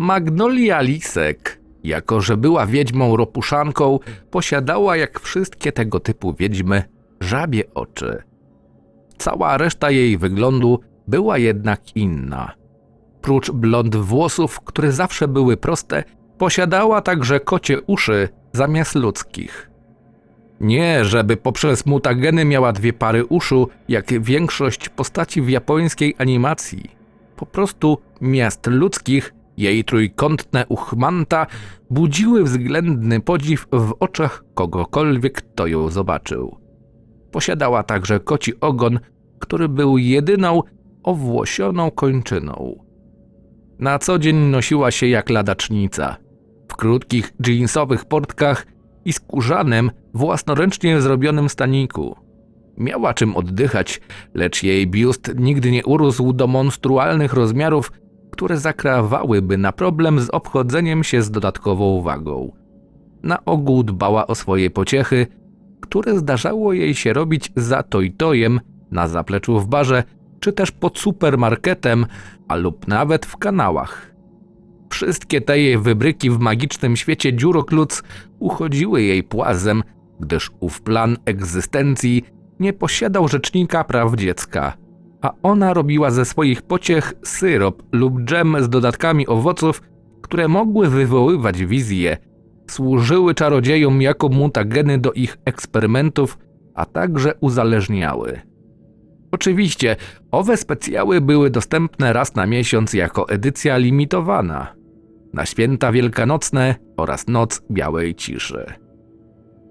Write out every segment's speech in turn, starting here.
Magnolia Lisek, jako że była wiedźmą ropuszanką, posiadała jak wszystkie tego typu wiedźmy żabie oczy. Cała reszta jej wyglądu była jednak inna. Prócz blond włosów, które zawsze były proste, posiadała także kocie uszy zamiast ludzkich. Nie, żeby poprzez mutageny miała dwie pary uszu, jak większość postaci w japońskiej animacji. Po prostu miast ludzkich, jej trójkątne uchmanta budziły względny podziw w oczach kogokolwiek, kto ją zobaczył. Posiadała także koci ogon, który był jedyną owłosioną kończyną. Na co dzień nosiła się jak ladacznica, w krótkich jeansowych portkach i skórzanym, własnoręcznie zrobionym staniku. Miała czym oddychać, lecz jej biust nigdy nie urósł do monstrualnych rozmiarów, które zakrawałyby na problem z obchodzeniem się z dodatkową wagą. Na ogół dbała o swoje pociechy, które zdarzało jej się robić za tojtojem, na zapleczu w barze, czy też pod supermarketem, a lub nawet w kanałach. Wszystkie te jej wybryki w magicznym świecie dziurokluc uchodziły jej płazem, gdyż ów plan egzystencji nie posiadał rzecznika praw dziecka, a ona robiła ze swoich pociech syrop lub dżem z dodatkami owoców, które mogły wywoływać wizje, służyły czarodziejom jako mutageny do ich eksperymentów, a także uzależniały. Oczywiście, owe specjały były dostępne raz na miesiąc jako edycja limitowana, na święta wielkanocne oraz noc białej ciszy.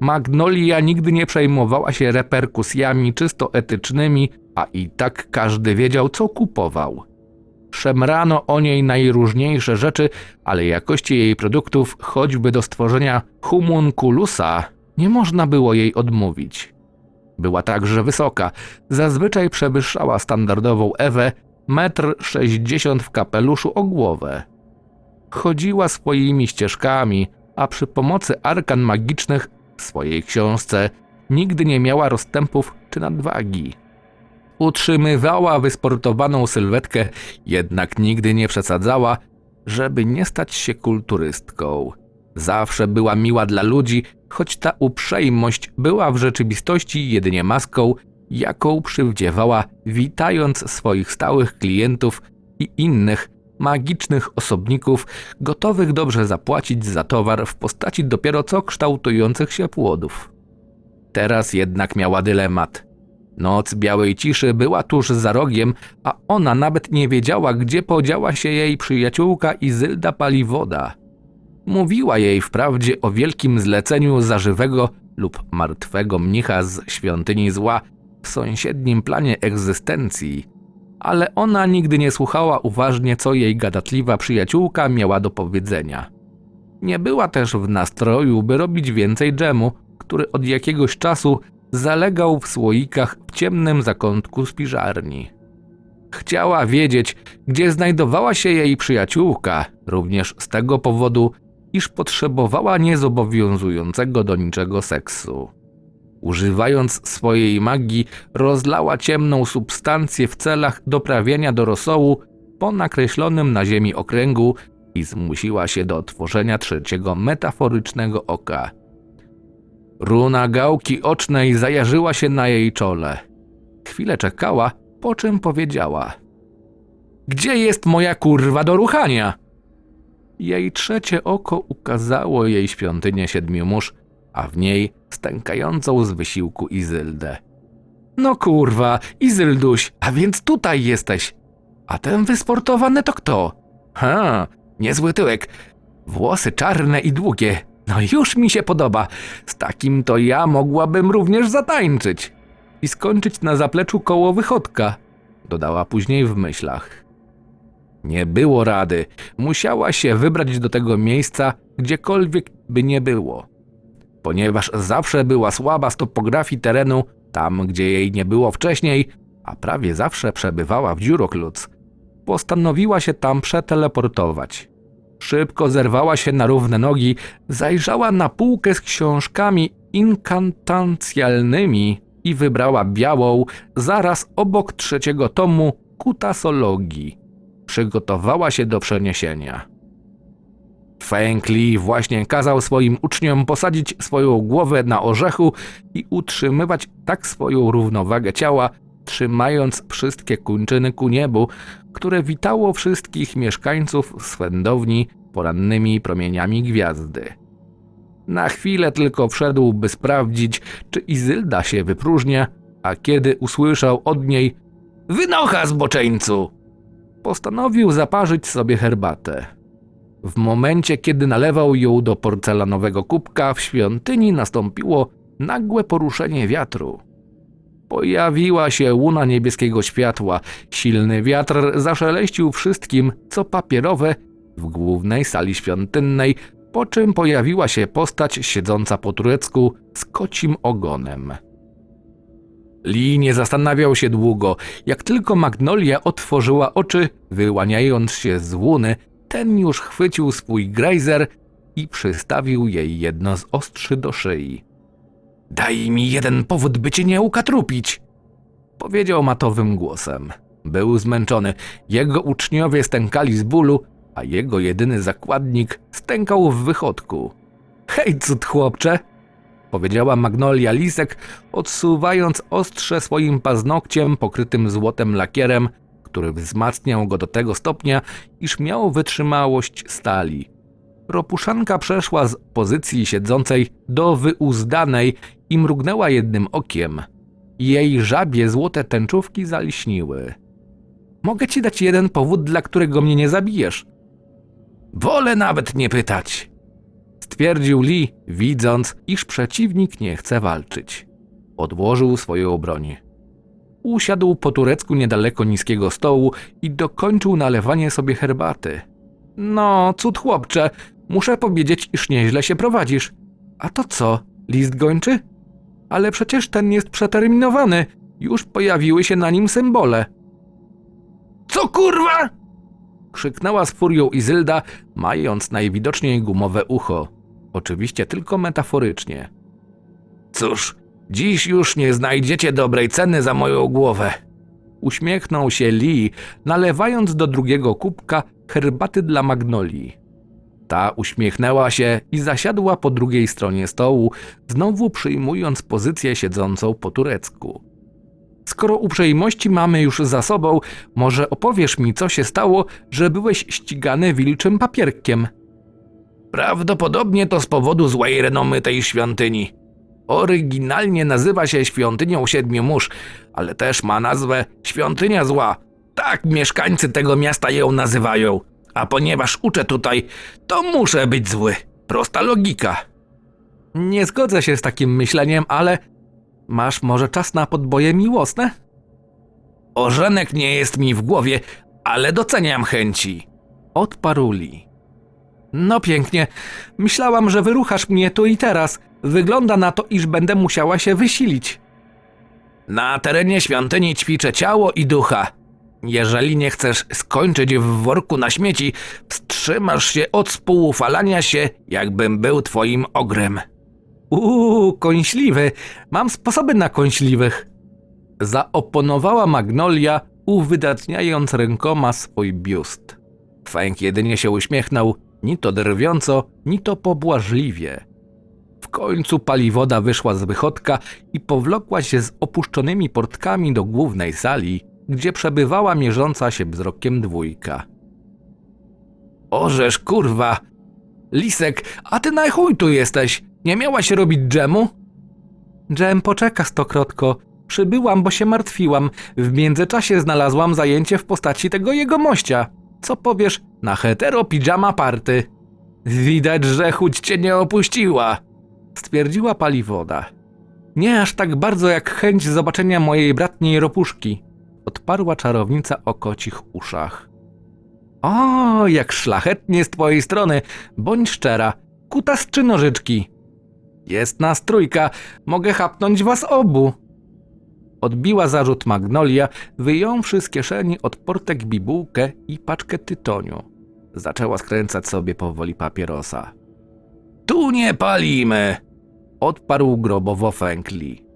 Magnolia nigdy nie przejmowała się reperkusjami czysto etycznymi, a i tak każdy wiedział, co kupował. Szemrano o niej najróżniejsze rzeczy, ale jakości jej produktów, choćby do stworzenia humunculusa, nie można było jej odmówić. Była także wysoka, zazwyczaj przewyższała standardową Ewę, metr sześćdziesiąt w kapeluszu o głowę. Chodziła swoimi ścieżkami, a przy pomocy arkan magicznych w swojej książce nigdy nie miała rozstępów czy nadwagi. Utrzymywała wysportowaną sylwetkę, jednak nigdy nie przesadzała, żeby nie stać się kulturystką. Zawsze była miła dla ludzi, choć ta uprzejmość była w rzeczywistości jedynie maską, jaką przywdziewała, witając swoich stałych klientów i innych magicznych osobników, gotowych dobrze zapłacić za towar w postaci dopiero co kształtujących się płodów. Teraz jednak miała dylemat. Noc białej ciszy była tuż za rogiem, a ona nawet nie wiedziała, gdzie podziała się jej przyjaciółka Izylda Paliwoda. Mówiła jej wprawdzie o wielkim zleceniu zażywego lub martwego mnicha z świątyni zła w sąsiednim planie egzystencji, ale ona nigdy nie słuchała uważnie, co jej gadatliwa przyjaciółka miała do powiedzenia. Nie była też w nastroju, by robić więcej dżemu, który od jakiegoś czasu zalegał w słoikach w ciemnym zakątku spiżarni. Chciała wiedzieć, gdzie znajdowała się jej przyjaciółka, również z tego powodu, iż potrzebowała niezobowiązującego do niczego seksu. Używając swojej magii, rozlała ciemną substancję w celach doprawienia do rosołu po nakreślonym na ziemi okręgu i zmusiła się do otworzenia trzeciego metaforycznego oka. Runa gałki ocznej zajarzyła się na jej czole. Chwilę czekała, po czym powiedziała: Gdzie jest moja kurwa do ruchania? Jej trzecie oko ukazało jej świątynię siedmiu mórz, a w niej stękającą z wysiłku Izyldę. No kurwa, Izylduś, a więc tutaj jesteś. A ten wysportowany to kto? Ha, niezły tyłek. Włosy czarne i długie. No już mi się podoba. Z takim to ja mogłabym również zatańczyć. I skończyć na zapleczu koło wychodka, dodała później w myślach. Nie było rady. Musiała się wybrać do tego miejsca, gdziekolwiek by nie było. Ponieważ zawsze była słaba z topografii terenu, tam gdzie jej nie było wcześniej, a prawie zawsze przebywała w Dziurokluc, postanowiła się tam przeteleportować. Szybko zerwała się na równe nogi, zajrzała na półkę z książkami inkantancjalnymi i wybrała białą, zaraz obok trzeciego tomu kutasologii przygotowała się do przeniesienia. Feng Li właśnie kazał swoim uczniom posadzić swoją głowę na orzechu i utrzymywać tak swoją równowagę ciała, trzymając wszystkie kończyny ku niebu, które witało wszystkich mieszkańców swędowni porannymi promieniami gwiazdy. Na chwilę tylko wszedł, by sprawdzić, czy Izylda się wypróżnia, a kiedy usłyszał od niej Wynocha, zboczeńcu! Postanowił zaparzyć sobie herbatę. W momencie, kiedy nalewał ją do porcelanowego kubka, w świątyni nastąpiło nagłe poruszenie wiatru. Pojawiła się łuna niebieskiego światła, silny wiatr zaszeleścił wszystkim, co papierowe, w głównej sali świątynnej, po czym pojawiła się postać siedząca po turecku z kocim ogonem. Lee nie zastanawiał się długo. Jak tylko Magnolia otworzyła oczy, wyłaniając się z łuny, ten już chwycił swój grejzer i przystawił jej jedno z ostrzy do szyi. Daj mi jeden powód, by cię nie ukatrupić, powiedział matowym głosem. Był zmęczony, jego uczniowie stękali z bólu, a jego jedyny zakładnik stękał w wychodku. Hej, cud chłopcze, powiedziała Magnolia Lisek, odsuwając ostrze swoim paznokciem pokrytym złotem lakierem, który wzmacniał go do tego stopnia, iż miał wytrzymałość stali. Ropuszanka przeszła z pozycji siedzącej do wyuzdanej i mrugnęła jednym okiem. Jej żabie złote tęczówki zaliśniły. Mogę ci dać jeden powód, dla którego mnie nie zabijesz. Wolę nawet nie pytać, stwierdził Lee, widząc, iż przeciwnik nie chce walczyć. Odłożył swoją broń. Usiadł po turecku niedaleko niskiego stołu i dokończył nalewanie sobie herbaty. No, cud chłopcze, muszę powiedzieć, iż nieźle się prowadzisz. A to co, list gończy? Ale przecież ten jest przeterminowany. Już pojawiły się na nim symbole. Co kurwa? krzyknęła z furią Izylda, mając najwidoczniej gumowe ucho. Oczywiście tylko metaforycznie. Cóż, dziś już nie znajdziecie dobrej ceny za moją głowę. Uśmiechnął się Lee, nalewając do drugiego kubka herbaty dla Magnolii. Ta uśmiechnęła się i zasiadła po drugiej stronie stołu, znowu przyjmując pozycję siedzącą po turecku. Skoro uprzejmości mamy już za sobą, może opowiesz mi, co się stało, że byłeś ścigany wilczym papierkiem? Prawdopodobnie to z powodu złej renomy tej świątyni. Oryginalnie nazywa się Świątynią Siedmiu Mórz, ale też ma nazwę Świątynia Zła. Tak mieszkańcy tego miasta ją nazywają. A ponieważ uczę tutaj, to muszę być zły. Prosta logika. Nie zgodzę się z takim myśleniem, ale masz może czas na podboje miłosne? Ożenek nie jest mi w głowie, ale doceniam chęci. Odparł Lee. No pięknie. Myślałam, że wyruchasz mnie tu i teraz. Wygląda na to, iż będę musiała się wysilić. Na terenie świątyni ćwiczę ciało i ducha. Jeżeli nie chcesz skończyć w worku na śmieci, wstrzymasz się od spoufalania się, jakbym był twoim ogrem. Uuu, kąśliwy. Mam sposoby na kąśliwych. Zaoponowała Magnolia, uwydatniając rękoma swój biust. Fęk jedynie się uśmiechnął, ni to drwiąco, ni to pobłażliwie. W końcu paliwoda wyszła z wychodka i powlokła się z opuszczonymi portkami do głównej sali, gdzie przebywała mierząca się wzrokiem dwójka. Orzesz, kurwa! Lisek, a ty na chuj tu jesteś? Nie miałaś robić dżemu? Dżem poczeka, stokrotko. Przybyłam, bo się martwiłam. W międzyczasie znalazłam zajęcie w postaci tego jego mościa. Co powiesz na hetero pijama party? Widać, że chudź cię nie opuściła, stwierdziła paliwoda. Nie aż tak bardzo jak chęć zobaczenia mojej bratniej ropuszki, odparła czarownica o kocich uszach. O, jak szlachetnie z twojej strony, bądź szczera, kutas czy nożyczki? Jest nas trójka, mogę chapnąć was obu. Odbiła zarzut Magnolia, wyjąwszy z kieszeni od portek bibułkę i paczkę tytoniu. Zaczęła skręcać sobie powoli papierosa. Tu nie palimy! Odparł grobowo Fękli.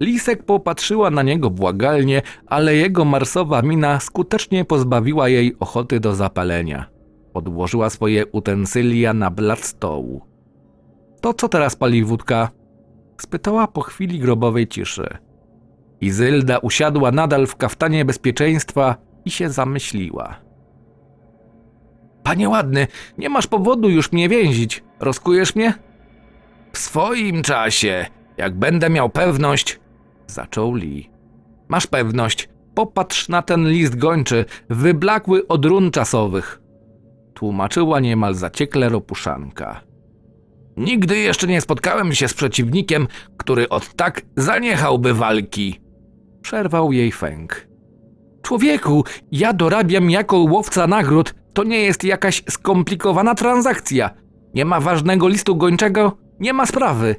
Lisek popatrzyła na niego błagalnie, ale jego marsowa mina skutecznie pozbawiła jej ochoty do zapalenia. Odłożyła swoje utensylia na blat stołu. To co teraz pali wódka? Spytała po chwili grobowej ciszy. Izylda usiadła nadal w kaftanie bezpieczeństwa i się zamyśliła. Panie ładny, nie masz powodu już mnie więzić. Rozkujesz mnie? W swoim czasie, jak będę miał pewność, zaczął Lee. Masz pewność. Popatrz na ten list gończy, wyblakły od run czasowych. Tłumaczyła niemal zaciekle ropuszanka. Nigdy jeszcze nie spotkałem się z przeciwnikiem, który od tak zaniechałby walki. Przerwał jej Fęk. Człowieku, ja dorabiam jako łowca nagród. To nie jest jakaś skomplikowana transakcja. Nie ma ważnego listu gończego, nie ma sprawy.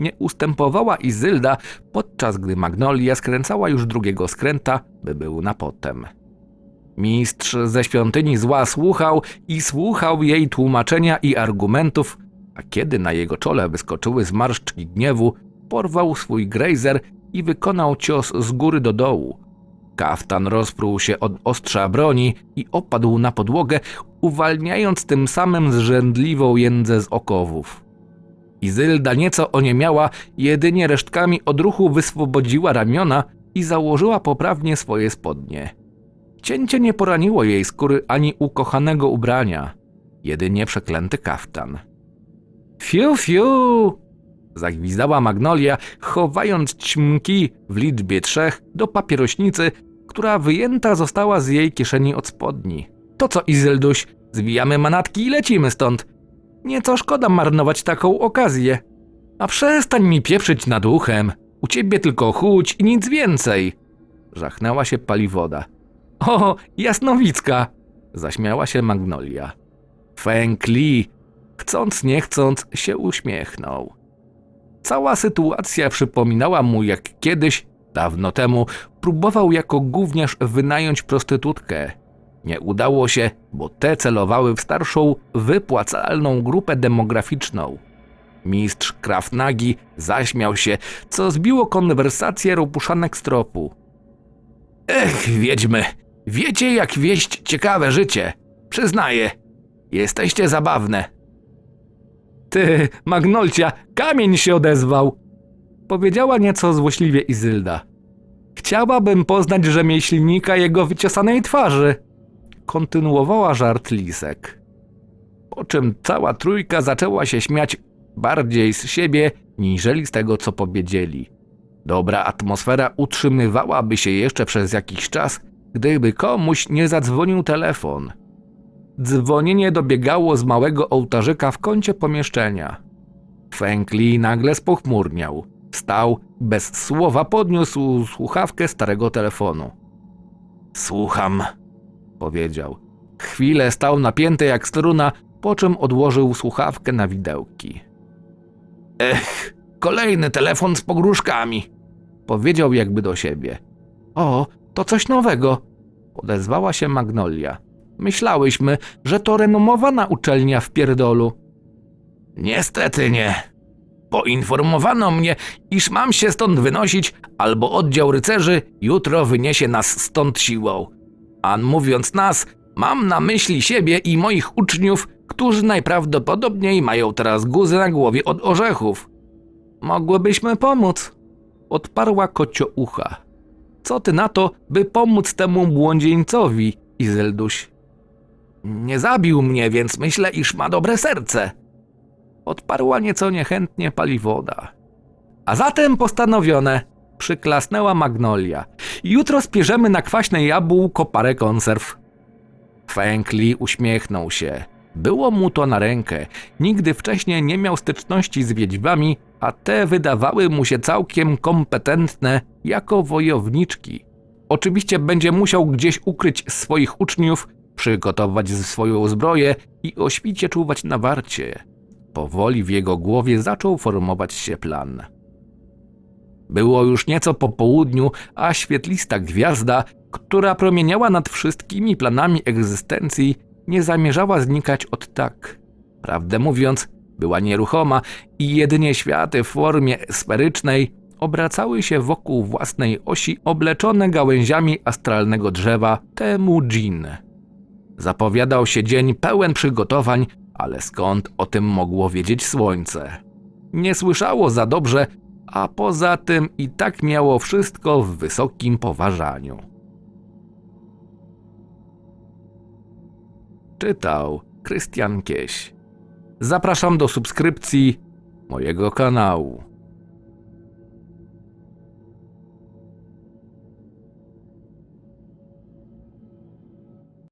Nie ustępowała Izylda, podczas gdy Magnolia skręcała już drugiego skręta, by był na potem. Mistrz ze świątyni zła słuchał i słuchał jej tłumaczenia i argumentów, a kiedy na jego czole wyskoczyły zmarszczki gniewu, porwał swój grejzer i wykonał cios z góry do dołu. Kaftan rozpruł się od ostrza broni i opadł na podłogę, uwalniając tym samym zrzędliwą jędzę z okowów. Izylda nieco oniemiała, jedynie resztkami odruchu wyswobodziła ramiona i założyła poprawnie swoje spodnie. Cięcie nie poraniło jej skóry ani ukochanego ubrania, jedynie przeklęty kaftan. Fiu, fiu! Zagwizdała Magnolia, chowając ćmki w liczbie trzech do papierośnicy, która wyjęta została z jej kieszeni od spodni. To co, Izylduś, zwijamy manatki i lecimy stąd. Nieco szkoda marnować taką okazję. A przestań mi pieprzyć nad uchem. U ciebie tylko chuć i nic więcej. Żachnęła się paliwoda. O, jasnowicka! Zaśmiała się Magnolia. Feng Li, chcąc nie chcąc, się uśmiechnął. Cała sytuacja przypominała mu, jak kiedyś, dawno temu, próbował jako gówniarz wynająć prostytutkę. Nie udało się, bo te celowały w starszą, wypłacalną grupę demograficzną. Mistrz Kraftnagi zaśmiał się, co zbiło konwersację robuszanek z tropu. Ech, wiedźmy, wiecie jak wieść ciekawe życie. Przyznaję, jesteście zabawne. Ty, Magnolcia, kamień się odezwał! Powiedziała nieco złośliwie Izylda. Chciałabym poznać rzemieślnika jego wyciosanej twarzy. Kontynuowała żart Lisek. Po czym cała trójka zaczęła się śmiać bardziej z siebie, niżeli z tego, co powiedzieli. Dobra atmosfera utrzymywałaby się jeszcze przez jakiś czas, gdyby komuś nie zadzwonił telefon. Dzwonienie dobiegało z małego ołtarzyka w kącie pomieszczenia. Feng Li nagle spochmurniał. Wstał, bez słowa podniósł słuchawkę starego telefonu. Słucham, powiedział. Chwilę stał napięty jak struna, po czym odłożył słuchawkę na widełki. Ech, kolejny telefon z pogróżkami, powiedział jakby do siebie. O, to coś nowego, odezwała się Magnolia. Myślałyśmy, że to renomowana uczelnia w pierdolu. Niestety nie. Poinformowano mnie, iż mam się stąd wynosić, albo oddział rycerzy jutro wyniesie nas stąd siłą. A mówiąc nas, mam na myśli siebie i moich uczniów, którzy najprawdopodobniej mają teraz guzy na głowie od orzechów. Mogłybyśmy pomóc, odparła kocioucha. Co ty na to, by pomóc temu młodzieńcowi, Izelduś? Nie zabił mnie, więc myślę, iż ma dobre serce. Odparła nieco niechętnie paliwoda. A zatem postanowione, przyklasnęła Magnolia. Jutro spierzemy na kwaśne jabłko parę konserw. Feng Li uśmiechnął się. Było mu to na rękę. Nigdy wcześniej nie miał styczności z wiedźmami, a te wydawały mu się całkiem kompetentne jako wojowniczki. Oczywiście będzie musiał gdzieś ukryć swoich uczniów, przygotować swoją zbroję i o świcie czuwać na warcie. Powoli w jego głowie zaczął formować się plan. Było już nieco po południu, a świetlista gwiazda, która promieniała nad wszystkimi planami egzystencji, nie zamierzała znikać od tak. Prawdę mówiąc, była nieruchoma i jedynie światy w formie sferycznej obracały się wokół własnej osi obleczone gałęziami astralnego drzewa Temu Jin. Zapowiadał się dzień pełen przygotowań, ale skąd o tym mogło wiedzieć słońce? Nie słyszało za dobrze, a poza tym i tak miało wszystko w wysokim poważaniu. Czytał Krystian Kieś. Zapraszam do subskrypcji mojego kanału.